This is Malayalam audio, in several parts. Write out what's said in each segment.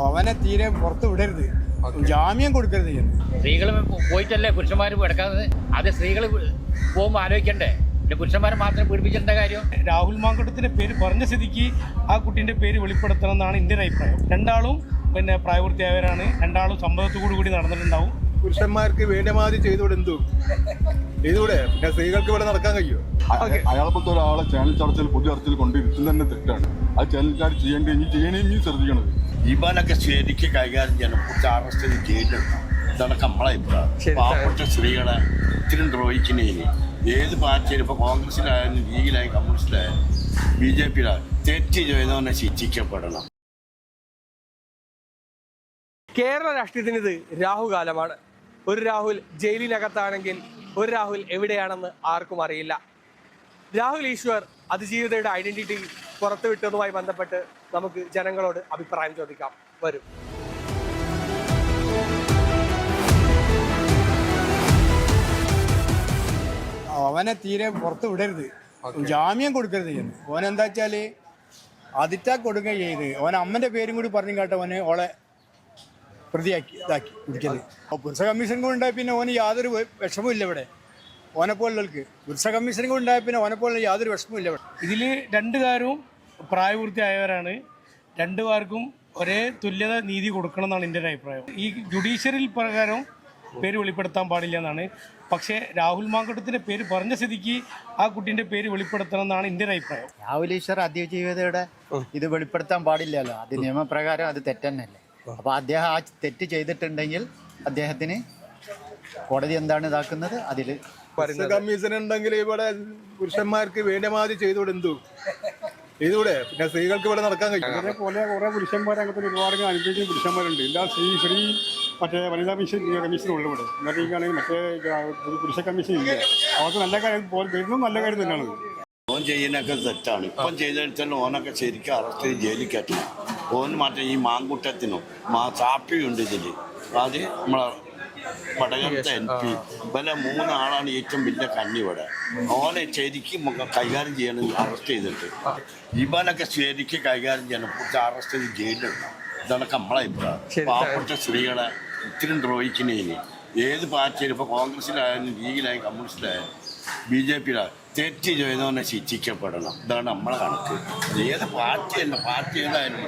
അവനെ തീരെ പുറത്ത് വിടരുത്. ജാമ്യം കൊടുക്കരുത് സ്ത്രീകൾ പോയിട്ടല്ലേ പുരുഷന്മാർ എടുക്കാത്തത് അത് സ്ത്രീകൾ പോകുമ്പോൾ ആലോചിക്കണ്ടേ? പിന്നെ പുരുഷന്മാരെ മാത്രം പീഡിപ്പിച്ചിട്ട കാര്യം? രാഹുൽ മാങ്കുട്ടത്തിന്റെ പേര് പറഞ്ഞ സ്ഥിതിക്ക് ആ കുട്ടീന്റെ പേര് വെളിപ്പെടുത്തണം എന്നാണ് എന്റെ ഒരു അഭിപ്രായം. രണ്ടാളും പിന്നെ പ്രായപൂർത്തിയായവരാണ്. രണ്ടാളും സമ്മതത്തോടു കൂടി നടന്നിട്ടുണ്ടാവും. പുരുഷന്മാർക്ക് വേണ്ടമാതിരി ചെയ്തുകൂടെ എന്തു? ചെയ്തുകൂടെ? പിന്നെ സ്ത്രീകൾക്ക് ഇവിടെ നടക്കാൻ കഴിയുമോ അയാളെപ്പോലത്തെ ഒരാളെ ചാനൽ ചർച്ചയിൽ പൊതു ചർച്ചയിൽ കൊണ്ടിരുത്തുന്നത് തന്നെ തെറ്റാണ്. ആ ചാനൽക്കാർ ചെയ്യേണ്ടി? ഇനി ചെയ്യണേ ഇനി ശ്രദ്ധിക്കണത്. ഇവനൊക്കെ ശരിക്ക് കൈകാര്യം ചെയ്യണം. കുറച്ച് അറസ്റ്റ് ചെയ്ത് ഇതാണ് നമ്മളെ അഭിപ്രായം പാവപ്പെട്ട സ്ത്രീകളെ ഇത്തിരി ദ്രോഹിക്കുന്നതിന് ഏത് പാർട്ടിയിലും ഇപ്പോൾ കോൺഗ്രസിലായാലും ലീഗിലായാലും കമ്മ്യൂണിസ്റ്റിലായാലും ബി ജെ പിയിലായാലും തെറ്റ് ചെയ്തവനെ ശിക്ഷിക്കപ്പെടണം. കേരള രാഷ്ട്രീയത്തിന് ഇത് രാഹുകാലമാണ്. ഒരു രാഹുൽ ജയിലിനകത്താണെങ്കിൽ ഒരു രാഹുൽ എവിടെയാണെന്ന് ആർക്കും അറിയില്ല. രാഹുൽ ഈശ്വർ അതിജീവിതയുടെ ഐഡന്റിറ്റി പുറത്തുവിട്ടതുമായി ബന്ധപ്പെട്ട് നമുക്ക് ജനങ്ങളോട് അഭിപ്രായം ചോദിക്കാം. വരും. അവനെ തീരെ പുറത്ത് വിടരുത്. ജാമ്യം കൊടുക്കരുത് ചെയ്യുന്നു ഓൻ എന്താ വെച്ചാൽ അതിറ്റാ കൊടുക്കുക ചെയ്ത്. ഓൻ അമ്മന്റെ പേരും കൂടി പറഞ്ഞു കേട്ടോ ഓനെ ഓളെ പ്രതിയാക്കി ഇതാക്കി കുടിക്കരുത് അപ്പൊ പുരുഷ കമ്മീഷൻ കൂടെ ഉണ്ടായ പിന്നെ ഓന് യാതൊരു വിഷമവും ഇല്ല ഇവിടെ. ഓനെ പോലുള്ളവർക്ക്. പുരുഷ കമ്മീഷൻ കൂടെ ഉണ്ടായ പിന്നെ ഓനെ പോലുള്ള യാതൊരു വിഷമവും ഇല്ല ഇവിടെ. ഇതിൽ രണ്ടുകാരും പ്രായപൂർത്തിയായവരാണ്. രണ്ടു പേർക്കും ഒരേ തുല്യത നീതി കൊടുക്കണം എന്നാണ് എന്റെ ഒരു അഭിപ്രായം. ഈ ജുഡീഷ്യറിൽ പ്രകാരം പേര് വെളിപ്പെടുത്താൻ പാടില്ല എന്നാണ്. പക്ഷേ രാഹുൽ മാങ്കട്ടത്തിന്റെ പേര് പറഞ്ഞ സ്ഥിതിക്ക് ആ കുട്ടീന്റെ പേര് വെളിപ്പെടുത്തണം എന്നാണ് എന്റെ ഒരു അഭിപ്രായം. രാഹുൽ ഈശ്വർ അതിജീവിതയുടെ ഇത് വെളിപ്പെടുത്താൻ പാടില്ലല്ലോ. അത് നിയമപ്രകാരം അത് തെറ്റന്നല്ലേ. അപ്പോൾ അദ്ദേഹം ആ തെറ്റ് ചെയ്തിട്ടുണ്ടെങ്കിൽ അദ്ദേഹത്തിന് കോടതി എന്താണ് ഇതാക്കുന്നത്? അതിൽ കമ്മീഷൻ ഉണ്ടെങ്കിൽ ഇവിടെ പുരുഷന്മാർക്ക് വേണ്ടമാതിരി ചെയ്തു എന്തു? ചെയ്തുകൂടെ പിന്നെ സ്ത്രീകൾക്ക് ഇവിടെ നടക്കാൻ കഴിയും. അതേപോലെ കുറെ പുരുഷന്മാർ അങ്ങനത്തെ ഒരുപാട് അനുഭവിക്കുന്ന പുരുഷന്മാരുണ്ട്. എല്ലാ സ്ത്രീ സ്ത്രീ മറ്റേ വനിതാ മിഷൻ കമ്മീഷൻ ഉള്ളു ഇവിടെ. എന്നിട്ടാണെങ്കിൽ മറ്റേ പുരുഷ കമ്മീഷൻ ഇല്ല. അവർക്ക് നല്ല കാര്യം വരുന്നതും നല്ല കാര്യം തന്നെയാണ്. ഓൻ ചെയ്യുന്നൊക്കെ തെറ്റാണ്. ഇപ്പം ചെയ്തെടുത്താലും ഓനൊക്കെ ശരിക്കും അറസ്റ്റ് ചെയ്ത് ജയിലിൽ കയറ്റണം ഓൻ മറ്റേ ഈ മാങ്കുട്ടത്തിനും മാ സാപ്പിയുണ്ട് ഇതിൽ അത് നമ്മളെ വടകരത്തെ എൻ പി ഇവല മൂന്നാളാണ് ഏറ്റവും വലിയ കന്നി ഇവിടെ. ഓനെ ശരിക്കും കൈകാര്യം ചെയ്യണം അറസ്റ്റ് ചെയ്തിട്ട്. ഇവനൊക്കെ ശരിക്കും കൈകാര്യം ചെയ്യണം കുറച്ച് അറസ്റ്റ് ചെയ്ത് ജയിലിലുണ്ടാവും ഇതാണ് നമ്മളെ അഭിപ്രായം. പാവപ്പെട്ട സ്ത്രീകളെ ഇത്തിരി ദ്രോഹിക്കുന്നതിന് ഏത് പാർട്ടിയിലും ഇപ്പോൾ കോൺഗ്രസിലായാലും ലീഗിലായാലും കമ്മ്യൂണിസ്റ്റിലായാലും ബി ജെ പിയിലായാലും തെറ്റ് ചെയ്തവനെ ശിക്ഷിക്കപ്പെടണം. ഇതാണ് നമ്മളെ കണക്ക്. ഏത് പാർട്ടി തന്നെ പാർട്ടി ഏതായാലും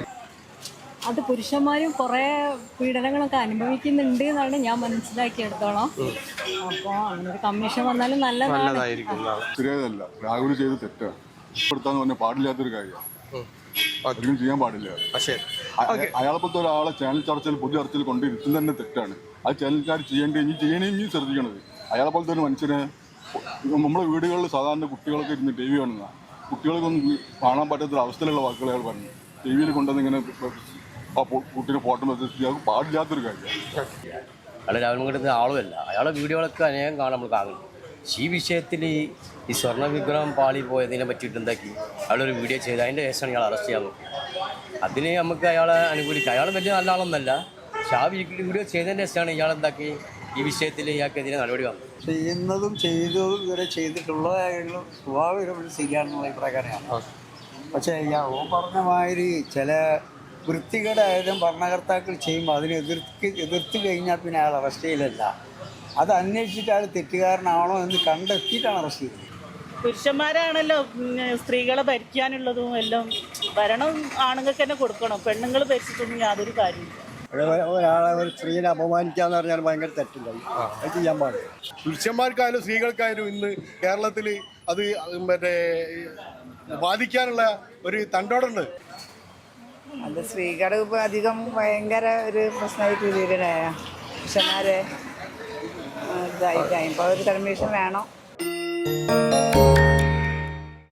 അത് പുരുഷന്മാരും കുറേ പീഡനങ്ങളൊക്കെ അനുഭവിക്കുന്നുണ്ട് എന്നാണ് ഞാൻ മനസ്സിലാക്കിയെടുത്തോളാം. അപ്പോൾ അങ്ങനെ ഒരു കമ്മീഷൻ വന്നാലും നല്ലതാണ്. ശരിയായതല്ല രാഹുൽ ചെയ്ത് തെറ്റാണ് ഉൾപ്പെടുത്താന്ന് പറഞ്ഞാൽ പാടില്ലാത്തൊരു കാര്യമാണ് ഒരിക്കലും ചെയ്യാൻ പാടില്ല. അയാളെപ്പോലത്തെ ഒരാളെ ചാനൽ ചർച്ചയിൽ പൊതു ചർച്ചയിൽ കൊണ്ടിരുത്തുന്നത് തന്നെ തെറ്റാണ്. ആ ചാനൽക്കാർ ചെയ്യേണ്ടി ഇനി ചെയ്യണേ ഇനി ശ്രദ്ധിക്കണത്. അയാളെപ്പോലത്തെ ഒരു മനുഷ്യനെ നമ്മുടെ വീടുകളിൽ സാധാരണ കുട്ടികളൊക്കെ ഇരുന്ന് ടി വി കാണുന്ന കുട്ടികൾക്കൊന്നും കാണാൻ പറ്റാത്തൊരു അവസ്ഥയിലുള്ള വാക്കുകൾ അയാൾ പറഞ്ഞു. ടി വിയിൽ കൊണ്ടുവന്ന് ഇങ്ങനെ ആ പൊ- കുട്ടീനെ ഫോട്ടോ മെസ്സേജ് ചെയ്യാൻ പാടില്ലാത്തൊരു കാര്യമാണ് അയാൾ രാഹുൽ മങ്കടത്തിന് ആളുമല്ല. അയാളെ വീഡിയോകളൊക്കെ അനേകം കാണാൻ നമ്മൾ കാണുന്നു ഈ വിഷയത്തിൽ ഈ സ്വർണ വിഗ്രഹം പാളി പോയതിനെ പറ്റിയിട്ട് എന്താക്കി? അയാളൊരു വീഡിയോ ചെയ്ത് അതിന്റെ ശേഷമാണ് ഇയാൾ അറസ്റ്റ് ചെയ്യാൻ നോക്കിയത്. അതിന് നമുക്ക് അയാളെ അനുകൂലിക്കാം. അയാൾ വലിയ നല്ല ആളൊന്നല്ല പക്ഷെ ആ വീഡിയോ ചെയ്തതിന്റെ ശേഷമാണ് ഇയാൾ എന്താക്കി? ഈ വിഷയത്തിൽ ഇയാൾക്കെതിരെ നടപടി വന്നത്. ചെയ്യുന്നതും ചെയ്തതും ഇവരെ ചെയ്തിട്ടുള്ള കാര്യങ്ങളും സ്വാഭാവികമായിട്ട് ചെയ്യാനുള്ള അഭിപ്രായക്കാരെയാണ്. പക്ഷേ ഞാൻ ഓ പറഞ്ഞ മാതിരി ചില വൃത്തികേടായാലും ഭരണകർത്താക്കൾ ചെയ്യുമ്പോൾ അതിനെ എതിർത്ത് എതിർത്ത് കഴിഞ്ഞാൽ പിന്നെ അയാൾ അറസ്റ്റ് ചെയ്യലല്ല. അത് അന്വേഷിച്ചിട്ട് അയാൾ തെറ്റുകാരനാണോ എന്ന് കണ്ടെത്തിയിട്ടാണ് അറസ്റ്റ് ചെയ്തത്. പുരുഷന്മാരാണല്ലോ സ്ത്രീകളെ ഭരിക്കാനുള്ളതും എല്ലാം. ഭരണം ആണുങ്ങൾക്ക് തന്നെ കൊടുക്കണം. പെണ്ണുങ്ങൾ ഭരിച്ചിട്ടൊന്നും യാതൊരു കാര്യമില്ല ഒരാളെ ഒരു സ്ത്രീനെ അപമാനിക്കാന്ന് പറഞ്ഞാൽ ഭയങ്കര തെറ്റില്ല അത് ചെയ്യാൻ പാടില്ല. പുരുഷന്മാർക്കായാലും സ്ത്രീകൾക്കായാലും ഇന്ന് കേരളത്തിൽ അത് മറ്റേ ബാധിക്കാനുള്ള ഒരു തണ്ടോടുണ്ട്. അത് സ്ത്രീകളുടെ ഇപ്പം അധികം ഭയങ്കര ഒരു പ്രശ്നമായിട്ട് വരികയാ പുരുഷന്മാരെ ഇതായിട്ടായി ഇപ്പോൾ ഒരു കൺവീഷൻ വേണം.